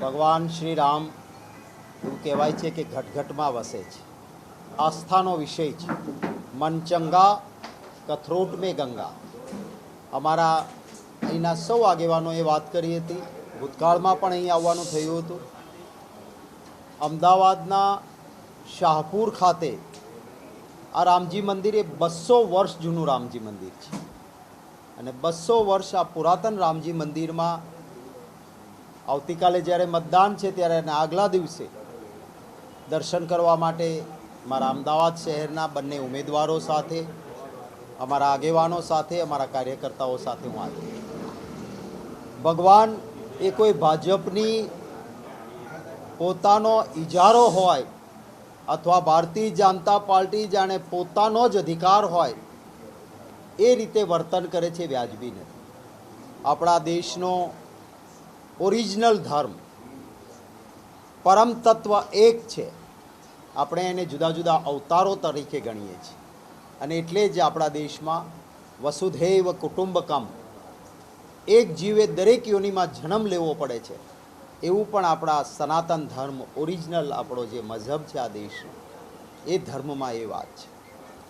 ભગવાન શ્રી રામ એવું કહેવાય છે કે ઘટઘટમાં વસે છે. આસ્થાનો વિષય છે. મનચંગા, કથરોટ મેં ગંગા. અમારા અહીંના સૌ આગેવાનોએ વાત કરી હતી. ભૂતકાળમાં પણ અહીં આવવાનું થયું હતું. અમદાવાદના શાહપુર ખાતે આ રામજી મંદિર એ બસો વર્ષ જૂનું રામજી મંદિર છે. અને બસો વર્ષ આ પુરાતન રામજી મંદિરમાં આવતીકાલે જ્યારે મતદાન છે ત્યારે એના આગલા દિવસે દર્શન કરવા માટે મારા અમદાવાદ શહેરના બંને ઉમેદવારો સાથે, અમારા આગેવાનો સાથે, અમારા કાર્યકર્તાઓ સાથે હું આવ્યો ભગવાન એ કોઈ ભાજપની પોતાનો ઇજારો હોય અથવા ભારતીય જનતા પાર્ટી જાણે પોતાનો જ અધિકાર હોય, એ રીતે વર્તન કરે છે વ્યાજબી નથી. આપણા દેશનો ઓરિજિનલ ધર્મ. પરમ તત્વ એક છે. આપણે એને જુદા જુદા અવતારો તરીકે ગણીએ છીએ. અને એટલે જ આપણા દેશમાં વસુધૈવ કુટુંબકમ એક જીવે દરેક યોનિમાં જન્મ લેવો પડે છે. એવું પણ આપણા સનાતન ધર્મ, ઓરિજિનલ આપણો જે મઝહબ છે આ દેશનો એ ધર્મમાં એ વાત છે.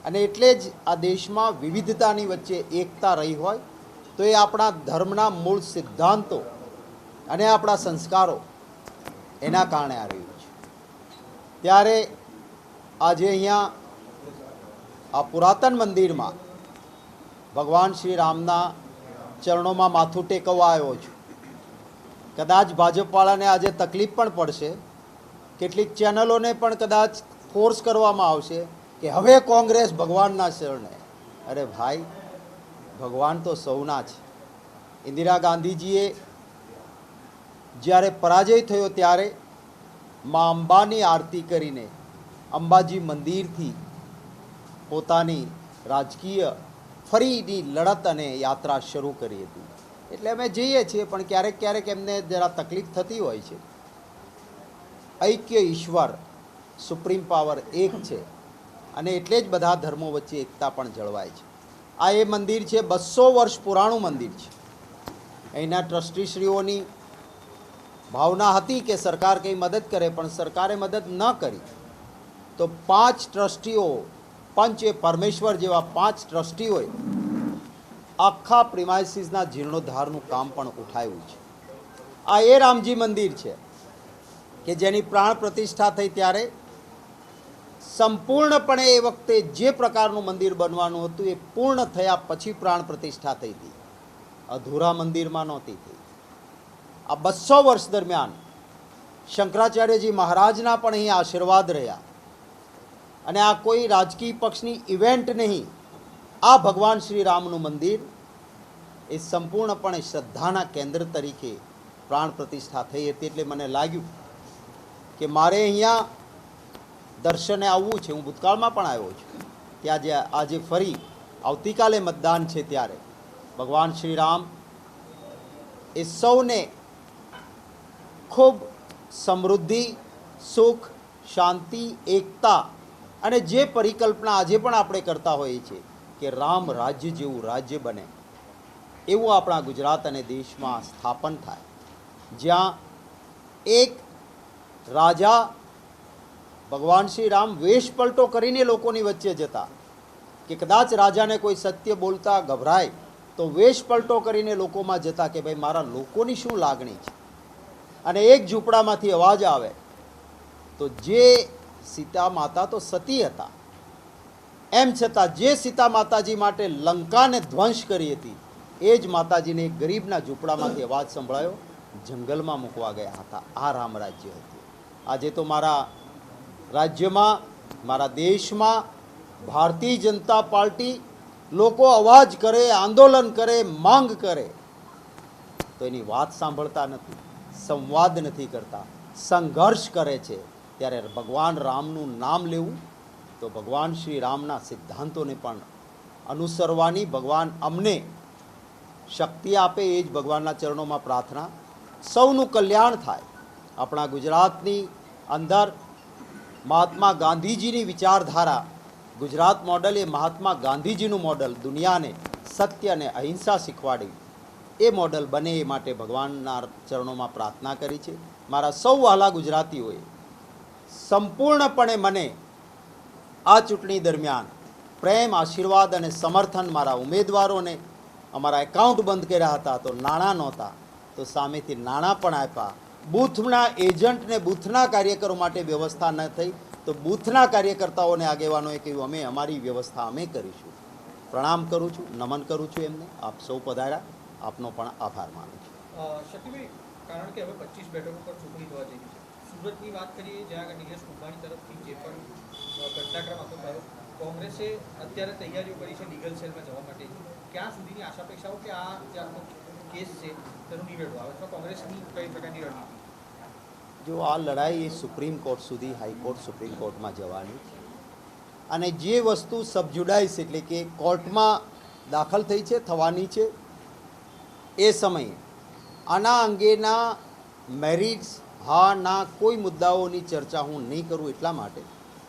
અને એટલે જ આ દેશમાં વિવિધતાની વચ્ચે એકતા રહી હોય, તો એ આપણા ધર્મના મૂળ સિદ્ધાંતો અને આપણા સંસ્કારો એના કારણે આ રહ્યું છે. ત્યારે આજે અહીંયા આ પુરાતન મંદિરમાં ભગવાન શ્રી રામના ચરણોમાં માથું ટેકવવા આવ્યો છું. કદાચ ભાજપવાળાને આજે તકલીફ પણ પડશે. કેટલીક ચેનલોને પણ કદાચ ફોર્સ કરવામાં આવશે કે હવે કોંગ્રેસ ભગવાનના શરણે. અરે ભાઈ, ભગવાન તો સૌના છે. ઇન્દિરા ગાંધીજીએ જ્યારે પરાજય થયો ત્યારે મા અંબાની આરતી કરીને અંબાજી મંદિરથી પોતાની રાજકીય ફરીની લડત અને યાત્રા શરૂ કરી હતી. એટલે અમે જઈએ છીએ, પણ ક્યારેક ક્યારેક એમને જરા તકલીફ થતી હોય છે. ઐક્ય ઈશ્વર, સુપ્રીમ પાવર એક છે અને એટલે જ બધા ધર્મો વચ્ચે એકતા પણ જળવાય છે. આ એ મંદિર છે, બસો વર્ષ પુરાણું મંદિર છે. અહીંના ટ્રસ્ટીશ્રીઓની ભાવના હતી કે સરકાર કંઈ મદદ કરે, પણ સરકારે મદદ ન કરી. તો પાંચ ટ્રસ્ટીઓ, પંચ પરમેશ્વર જેવા પાંચ ટ્રસ્ટીઓએ આખા પ્રિમાઇસીસના જીર્ણોદ્ધારનું કામ પણ ઉઠાવ્યું છે. આ એ રામજી મંદિર છે કે જેની પ્રાણ પ્રતિષ્ઠા થઈ ત્યારે સંપૂર્ણપણે એ વખતે જે પ્રકારનું મંદિર બનવાનું હતું એ પૂર્ણ થયા પછી પ્રાણ પ્રતિષ્ઠા થઈ હતી. અધૂરા મંદિરમાં નહોતી થઈ. આ બસો વર્ષ દરમિયાન શંકરાચાર્યજી મહારાજના પણ અહીં આશીર્વાદ રહ્યા. અને આ કોઈ રાજકીય પક્ષની ઇવેન્ટ નહીં, આ ભગવાન શ્રી રામનું મંદિર એ સંપૂર્ણપણે શ્રદ્ધાના કેન્દ્ર તરીકે પ્રાણ પ્રતિષ્ઠા થઈ હતી એટલે મને લાગ્યું કે મારે અહીંયા દર્શને આવવું છે. હું ભૂતકાળમાં પણ આવ્યો છું. કે આજે આજે ફરી આવતીકાલે મતદાન છે ત્યારે. ભગવાન શ્રી રામ એ સૌને ખૂબ સમૃદ્ધિ, સુખ, શાંતિ, એકતા અને જે પરિકલ્પના આજે પણ આપણે કરતા હોઈએ છીએ કે રામ રાજ્ય જેવું રાજ્ય બને, એવું આપણા ગુજરાત અને દેશમાં સ્થાપન થાય. જ્યાં એક રાજા ભગવાન શ્રી રામ વેશ પલટો કરીને લોકોની વચ્ચે જતા કે કદાચ રાજાને કોઈ સત્ય બોલતા ગભરાય તો વેશ પલટો કરીને લોકોમાં જતા કે ભાઈ મારા લોકોની શું લાગણી છે? અને એક ઝૂંપડામાંથી અવાજ આવે. તો જે સીતા માતા તો સતી હતા. એમ છતાં જે સીતા માતાજી માટે લંકાને ધ્વંસ કરી હતી, એ જ માતાજીને એક ગરીબના ઝૂંપડામાંથી અવાજ સંભળાયો. જંગલમાં મૂકવા ગયા હતા. આ રામ રાજ્ય હતું. આજે તો મારા રાજ્યમાં, મારા દેશમાં ભારતીય જનતા પાર્ટી લોકો અવાજ કરે, આંદોલન કરે, માંગ કરે. તો એની વાત સાંભળતા નથી. સંવાદ નથી કરતા, સંઘર્ષ કરે છે. ત્યારે ભગવાન રામનું નામ લેવું, તો ભગવાન શ્રી રામના સિદ્ધાંતોને પણ અનુસરવાની ભગવાન અમને શક્તિ આપે એ જ ભગવાનના ચરણોમાં પ્રાર્થના. સૌનું કલ્યાણ થાય. આપણા ગુજરાતની અંદર મહાત્મા ગાંધીજીની વિચારધારા, ગુજરાત મોડલ એ મહાત્મા ગાંધીજીનું મોડલ, દુનિયાને સત્ય અને અહિંસા શીખવાડી. એ મોડલ બને એ માટે ભગવાનના ચરણોમાં પ્રાર્થના કરી છે. મારા સૌ વહાલા ગુજરાતીઓએ સંપૂર્ણપણે મને આ ચૂંટણી દરમિયાન પ્રેમ, આશીર્વાદ અને સમર્થન મારા ઉમેદવારોને અમારા એકાઉન્ટ બંધ કર્યા હતા તો નાણાં નહોતા, તો સામેથી નાણાં પણ આપ્યા. બૂથના એજન્ટને બૂથના કાર્યકરો માટે વ્યવસ્થા ન થઈ તો બૂથના કાર્યકર્તાઓને આગેવાનોએ કહ્યું, અમે અમારી વ્યવસ્થા અમે કરીશું. પ્રણામ કરું છું, નમન કરું છું એમને. આપ સૌ પધાર્યા. આપનો પણ આભાર માનું છું. શક્તિભાઈ કારણ કે હવે પચીસ બેઠકો પર ચૂંટણી થવા જઈ છે. સુરતની વાત કરીએ જ્યાં આગળ નિલેશ કુંભાણી તરફથી જે પણ ઘટનાક્રમ હતો થયો કોંગ્રેસે અત્યારે તૈયારીઓ કરી છે લીગલ સેલમાં જવા માટે. ક્યાં સુધીની આશા અપેક્ષાઓ કે આ જે આખો કેસ છે તેનું નિવેડો આવે? અથવા કોંગ્રેસની કઈ પ્રકારની રણનીતિ? જો આ લડાઈ એ સુપ્રીમ કોર્ટ સુધી હાઈકોર્ટ સુપ્રીમ કોર્ટમાં જવાની છે. અને જે વસ્તુ સબજુડાઈસ એટલે કે કોર્ટમાં દાખલ થઈ છે થવાની છે એ સમયે આના અંગેના મેરિટ્સ હા, ના, કોઈ મુદ્દાઓની ચર્ચા હું નહીં કરું એટલા માટે.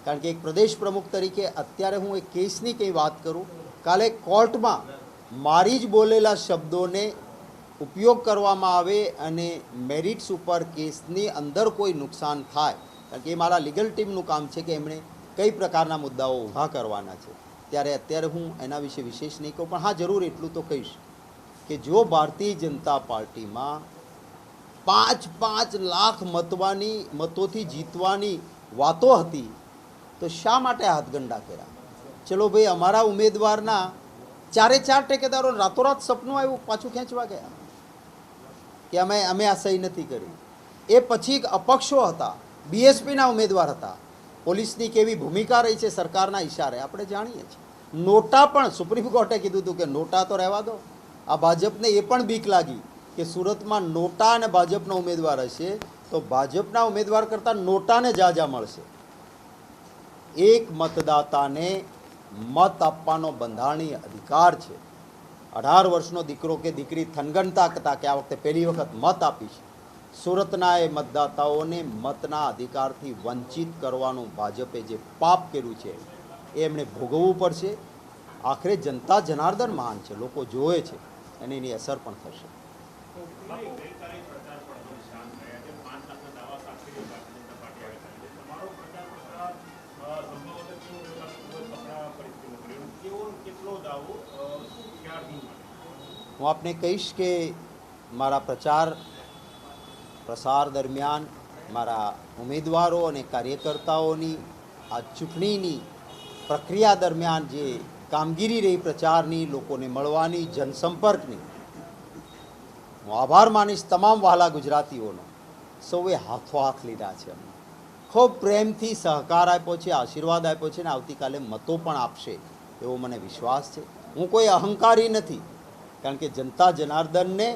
કારણ કે એક પ્રદેશ પ્રમુખ તરીકે અત્યારે હું એક કેસની કંઈ વાત કરું. કાલે કોર્ટમાં મારી જ બોલેલા શબ્દોને ઉપયોગ કરવામાં આવે અને મેરિટ્સ ઉપર કેસની અંદર કોઈ નુકસાન થાય. કારણ કે એ મારા લીગલ ટીમનું કામ છે કે એમણે કઈ પ્રકારના મુદ્દાઓ ઊભા કરવાના છે. ત્યારે અત્યારે હું એના વિશે વિશેષ નહીં કહું, પણ હા, જરૂર એટલું તો કહીશ. કે જો ભારતીય જનતા પાર્ટીમાં પાંચ પાંચ લાખ મતવાની, મતોથી જીતવાની વાતો હતી, તો શા માટે હાથગંડા કર્યા? ચલો ભાઈ, અમારા ઉમેદવારના ચારે ચાર ટેકેદારો રાતોરાત સપનું આવ્યું, પાછું ખેંચવા ગયા. કે અમે અમે આ સહી નથી કરી. એ પછી અપક્ષો હતા, બીએસપીના ઉમેદવાર હતા. પોલીસની કેવી ભૂમિકા રહી છે સરકારના ઇશારે આપણે જાણીએ છીએ. નોટા પણ, સુપ્રીમ કોર્ટે કીધું હતું કે નોટા તો રહેવા દો. આ ભાજપને એ પણ બીક લાગી કે સુરતમાં નોટા અને ભાજપનો ઉમેદવાર હશે તો ભાજપના ઉમેદવાર કરતાં નોટાને જાજા મળશે. એક મતદાતાને મત આપવાનો બંધારણીય અધિકાર છે. અઢાર વર્ષનો દીકરો કે દીકરી થનગનતા હતા કે આ વખતે પહેલી વખત મત આપીશ સુરતના એ મતદાતાઓને મતના અધિકારથી વંચિત કરવાનું ભાજપે જે પાપ કર્યું છે, એ એમણે ભોગવવું પડશે. આખરે જનતા જનાર્દન મહાન છે, લોકો જોવે છે, અને એની અસર પણ થશે. હું આપને કહીશ કે મારા પ્રચાર, પ્રસાર દરમિયાન મારા ઉમેદવારો અને કાર્યકર્તાઓની આ ચૂંટણીની પ્રક્રિયા દરમિયાન જે કામગીરી રહી પ્રચારની, લોકોને મળવાની, જનસંપર્કની. હું આભાર માનીશ તમામ વહાલા ગુજરાતીઓનો. સૌએ હાથો હાથ લીધા છે ખૂબ પ્રેમથી સહકાર આપ્યો છે, આશીર્વાદ આપ્યો છે ને આવતીકાલે મતો પણ આપશે એવો મને વિશ્વાસ છે. હું કોઈ અહંકારી નથી, કારણ કે જનતા જનાર્દનને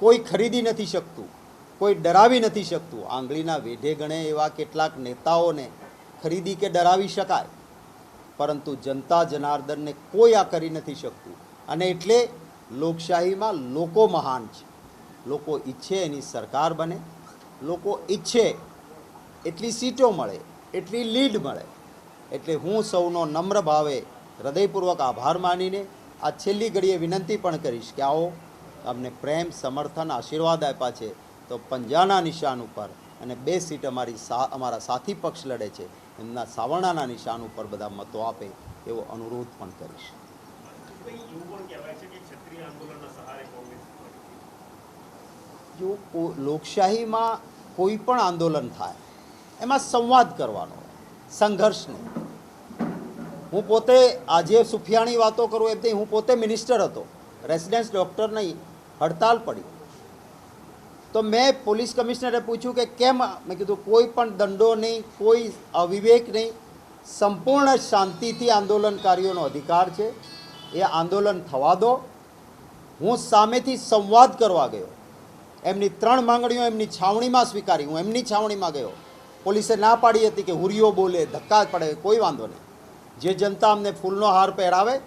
કોઈ ખરીદી નથી શકતું, કોઈ ડરાવી નથી શકતું. આંગળીના વેઢે ગણે એવા કેટલાક નેતાઓને ખરીદી કે ડરાવી શકાય. પરંતુ જનતા જનાર્દનને કોઈ આ કરી નથી શકતું. અને એટલે લોકશાહીમાં લોકો મહાન છે. લોકો ઈચ્છે એની સરકાર બને. લોકો ઈચ્છે એટલી સીટો મળે, એટલી લીડ મળે. એટલે હું સૌનો નમ્ર ભાવે હૃદયપૂર્વક આભાર માનીને આ છેલ્લી ઘડીએ વિનંતી પણ કરીશ કે આવો અમને પ્રેમ, સમર્થન, આશીર્વાદ આપ્યા છે તો પંજાના નિશાન ઉપર અને બે સીટ અમારી સા, અમારા સાથી પક્ષ લડે છે. એમના સાવરણાના નિશાન ઉપર બધા મતો આપે એવો અનુરોધ પણ કરીશ. જો લોકશાહીમાં કોઈ પણ આંદોલન થાય, એમાં સંવાદ કરવાનો સંઘર્ષ નહીં. હું પોતે આજે સુફિયાણી વાતો કરું એમથી હું પોતે મિનિસ્ટર હતો. રેસિડેન્સ ડૉક્ટર નહીં, હડતાલ પડી. તો મેં પોલીસ કમિશનરે પૂછ્યું કે કેમ મેં કીધું, કોઈ પણ દંડો નહીં, કોઈ અવિવેક નહીં. સંપૂર્ણ શાંતિથી આંદોલનકારીઓનો અધિકાર છે. એ આંદોલન થવા દો. હું સામેથી સંવાદ કરવા ગયો. એમની ત્રણ માંગણીઓ એમની છાવણીમાં સ્વીકારી. હું એમની છાવણીમાં ગયો. પોલીસે ના પાડી હતી કે હુરીઓ બોલે, ધક્કા પડે, કોઈ વાંધો નહીં. જે જનતા અમને ફૂલનો હાર પહેરાવે,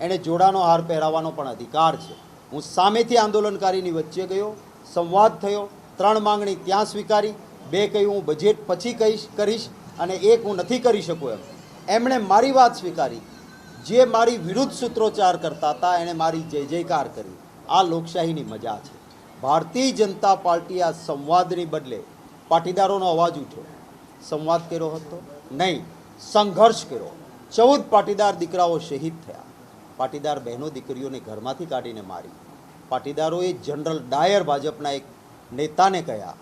એણે જોડાનો હાર પહેરાવવાનો પણ અધિકાર છે. હું સામેથી આંદોલનકારીની વચ્ચે ગયો. સંવાદ થયો, ત્રણ માંગણી ત્યાં સ્વીકારી, બે કહ્યું હું બજેટ પછી કહીશ, કરીશ અને એક હું નથી કરી શકું એમ. એમણે મારી વાત સ્વીકારી. જે મારી વિરુદ્ધ સૂત્રોચ્ચાર કરતા હતા, એણે મારી જય જયકાર કરી. આ લોકશાહીની મજા છે. ભારતીય જનતા પાર્ટી આ સંવાદની બદલે પાટીદારોનો અવાજ ઉઠ્યો. સંવાદ કર્યો હતો? નહીં, સંઘર્ષ કર્યો. ચૌદ પાટીદાર દીકરાઓ શહીદ થયા. પાટીદાર બહેનો દીકરીઓને ઘરમાંથી કાઢીને મારી. પાટીદારોએ જનરલ ડાયર ભાજપના એક નેતાને કહ્યા.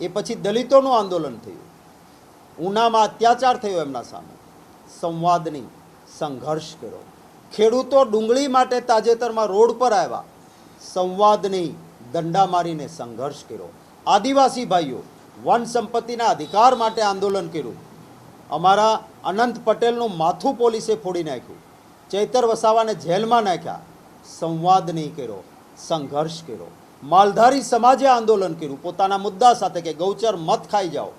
એ પછી દલિતોનું આંદોલન થયું. ઉનામાં અત્યાચાર થયો એમના સામે. સંવાદની સંઘર્ષ કર્યો. ખેડૂતો ડુંગળી માટે તાજેતરમાં રોડ પર આવ્યા. સંવાદની દંડા મારીને સંઘર્ષ કર્યો. આદિવાસી ભાઈઓ વન સંપત્તિના અધિકાર માટે આંદોલન કર્યું. અમારા અનંત પટેલનું માથું પોલીસે ફોડી નાખ્યું. ચૈતર વસાવાને જેલમાં નાખ્યા. સંવાદ નહીં કર્યો. સંઘર્ષ કર્યો. માલધારી સમાજે આંદોલન કર્યું. પોતાના મુદ્દા સાથે કે ગૌચર મત ખાઈ જાઓ.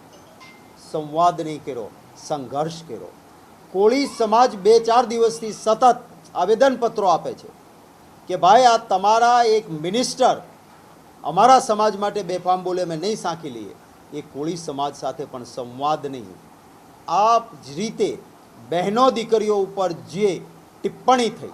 સંવાદ નહીં કર્યો. સંઘર્ષ કર્યો. કોળી સમાજ બે ચાર દિવસથી સતત આવેદનપત્રો આપે છે કે ભાઈ, આ તમારા એક મિનિસ્ટર અમારા સમાજ માટે બેફામ બોલે, અમે નહીં સાંખી લઈએ. એ કોળી સમાજ સાથે પણ સંવાદ નહીં. આ જ રીતે બહેનો દીકરીઓ ઉપર જે ટિપ્પણી થઈ,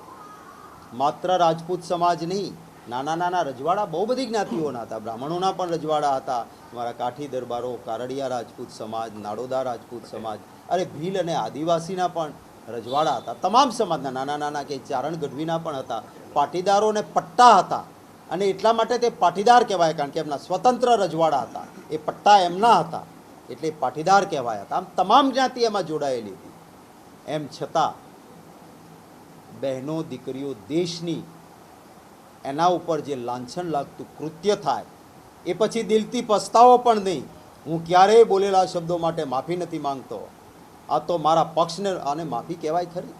માત્ર રાજપૂત સમાજ નહીં નાના નાના રજવાડા બહુ બધી જ્ઞાતિઓના હતા. બ્રાહ્મણોના પણ રજવાડા હતા. અમારા કાઠી દરબારો, કારડિયા રાજપૂત સમાજ, નાડોદા રાજપૂત સમાજ, અરે ભીલ અને આદિવાસીના પણ રજવાડા હતા. તમામ સમાજના નાના નાના કે ચારણ ગઢવીના પણ હતા. પાટીદારોને પટ્ટા હતા. અને એટલા માટે તે પાટીદાર કહેવાય કારણ કે એમના સ્વતંત્ર રજવાડા હતા. એ પટ્ટા એમના હતા. એટલે પાટીદાર કહેવાયા હતા. આમ તમામ જ્ઞાતિ એમાં જોડાયેલી હતી. એમ છતાં બહેનો, દીકરીઓ દેશની એના ઉપર જે લાંછન લાગતું કૃત્ય થાય, એ પછી દિલથી પસ્તાવો પણ નહીં. હું ક્યારેય બોલેલા શબ્દો માટે માફી નથી માંગતો. આ તો મારા પક્ષને આને માફી કહેવાય ખરી?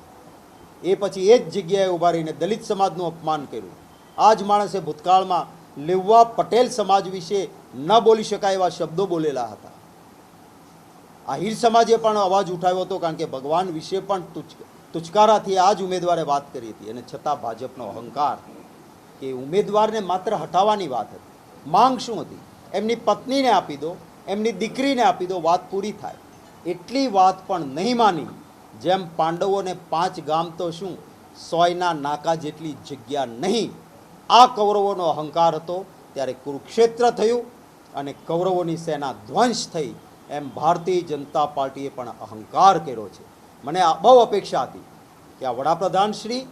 એ પછી એ જ જગ્યાએ ઊભા રહીને દલિત સમાજનું અપમાન કર્યું. આ જ માણસે ભૂતકાળમાં લેવા પટેલ સમાજ વિશે ન બોલી શકાય એવા શબ્દો બોલેલા હતા. આહિર સમાજે પણ અવાજ ઉઠાવ્યો હતો કારણ કે ભગવાન વિશે પણ તુચ તુચકારાથી આ જ ઉમેદવારે વાત કરી હતી. અને છતાં ભાજપનો અહંકાર કે ઉમેદવારને માત્ર હટાવવાની વાત હતી. માંગ શું હતી? એમની પત્નીને આપી દો, એમની દીકરીને આપી દો, વાત પૂરી થાય. એટલી વાત પણ નહીં માની, જેમ પાંડવોને પાંચ ગામ તો શું, સોયના નાકા જેટલી જગ્યા નહીં. આ કૌરવોનો અહંકાર હતો, ત્યારે કુરુક્ષેત્ર થયું અને કૌરવોની સેના ધ્વંસ થઈ. એમ ભારતીય જનતા પાર્ટીએ પણ અહંકાર કર્યો છે. મને બહુ અપેક્ષા હતી કે આ વડાપ્રધાન શ્રી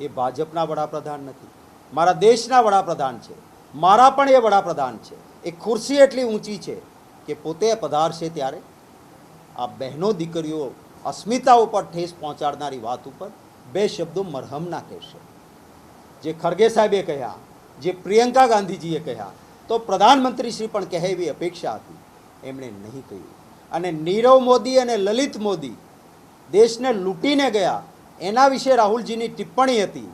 એ ભાજપના વડાપ્રધાન નથી. મારા દેશના વડાપ્રધાન છે. મારા પણ એ વડાપ્રધાન છે. એ ખુરશી એટલી ઊંચી છે કે પોતે પધારશે ત્યારે? આ બહેનો દીકરીઓ અસ્મિતા ઉપર ઠેસ પહોંચાડનારી વાત ઉપર બે શબ્દો મરહમના કહેશે. જે ખરગે સાહેબે કહ્યા, જે પ્રિયંકા ગાંધીજીએ કહ્યા, તો પ્રધાનમંત્રી શ્રી પણ કહે એવી અપેક્ષા હતી. એમણે નહીં કહ્યું. અને નીરવ મોદી અને લલિત મોદી દેશને લૂંટીને ગયા. એના વિશે રાહુલજીની ટિપ્પણી હતી.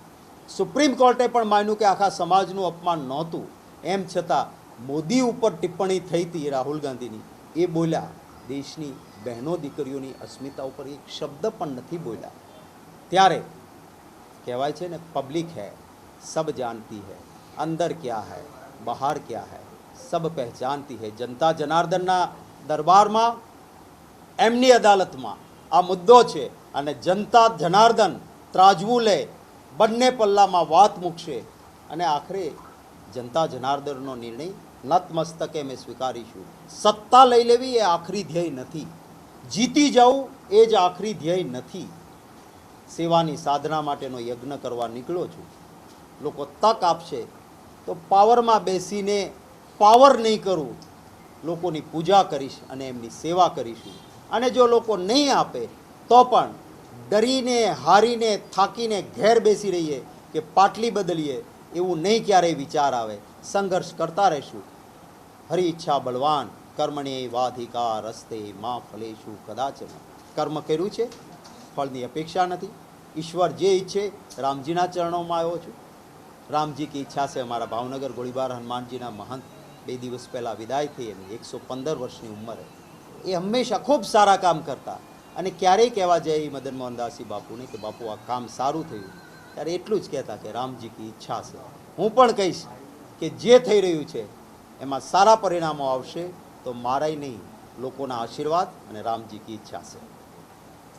સુપ્રીમ કોર્ટે પણ માન્યું કે આખા સમાજનું અપમાન નહોતું. એમ છતાં મોદી ઉપર ટિપ્પણી થઈ હતી રાહુલ ગાંધીની. એ બોલ્યા, દેશની બહેનો દીકરીઓની અસ્મિતા ઉપર એક શબ્દ પણ નથી બોલ્યા. ત્યારે કહેવાય છે ને, પબ્લિક હૈ, સબ જાનતી હૈ, અંદર ક્યા હૈ, બહાર ક્યા હૈ, સબ પહેચાનતી હૈ. જનતા જનાર્દનના દરબારમાં, એમની અદાલતમાં આ મુદ્દો છે અને જનતા જનાર્દન ત્રાજવું લે બંને પલ્લામાં વાત મૂકશે અને આખરે જનતા જનાર્દનનો નિર્ણય નતમસ્તકે મેં સ્વીકારીશું. સત્તા લઈ લેવી એ આખરી ધ્યેય નથી. જીતી જવું એ જ આખરી ધ્યેય નથી. સેવાની સાધના માટેનો યજ્ઞ કરવા નીકળો છું. લોકો તક આપશે તો પાવરમાં બેસીને પાવર નહીં કરું. લોકોની પૂજા કરીશ અને એમની સેવા કરીશું. અને જો લોકો નહીં આપે તો પણ ડરીને, હારીને, થાકીને ઘેર બેસી રહીએ કે પાટલી બદલીએ, એવું નહીં ક્યારેય વિચાર આવે. સંઘર્ષ કરતા રહેશું. હરી ઈચ્છા બળવાન કર્મને વાધિકા રસ્તે માં ફલેશું કદાચ કર્મ કર્યું છે? ફળની અપેક્ષા નથી. ઈશ્વર જે ઈચ્છે, રામજીના ચરણોમાં આવ્યો છું. રામજી કી ઈચ્છા છે અમારા ભાવનગર ગોળીબાર હનુમાનજીના મહંત. બે દિવસ પહેલાં વિદાય થઈ એની એકસો પંદર વર્ષની ઉંમરે. એ હંમેશા ખૂબ સારા કામ કરતા. અને ક્યારેય કહેવા જાય મદન મોહનદાસી બાપુને કે બાપુ, આ કામ સારું થયું. ત્યારે એટલું જ કહેતા કે રામજી કી ઈચ્છા છે. હું પણ કહીશ કે જે થઈ રહ્યું છે, એમાં સારા પરિણામો આવશે તો મારાય નહીં, લોકોના આશીર્વાદ અને રામજી કી ઈચ્છા છે.